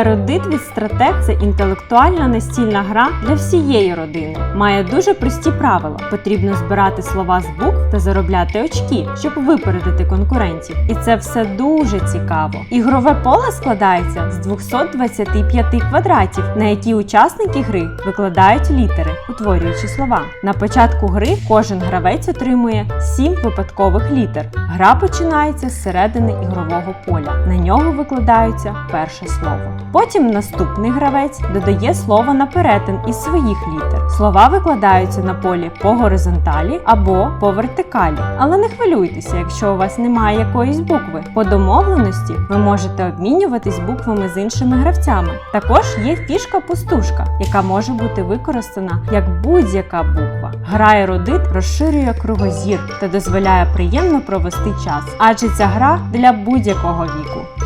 Ерудит від стратег це інтелектуальна настільна гра для всієї родини. Має дуже прості правила. Потрібно збирати слова з букв та заробляти очки, щоб випередити конкурентів. І це все дуже цікаво. Ігрове поле складається з 225 квадратів, на які учасники гри викладають літери, утворюючи слова. На початку гри кожен гравець отримує 7 випадкових літер. Гра починається з середини ігрового поля. На нього викладаються перше слово. Потім наступний гравець додає слово на перетин із своїх літер. Слова викладаються на полі по горизонталі або по вертикалі. Але не хвилюйтеся, якщо у вас немає якоїсь букви. По домовленості ви можете обмінюватись буквами з іншими гравцями. Також є фішка пустушка, яка може бути використана як будь-яка буква. Гра ерудит розширює кругозір та дозволяє приємно провести час, адже ця гра для будь-якого віку.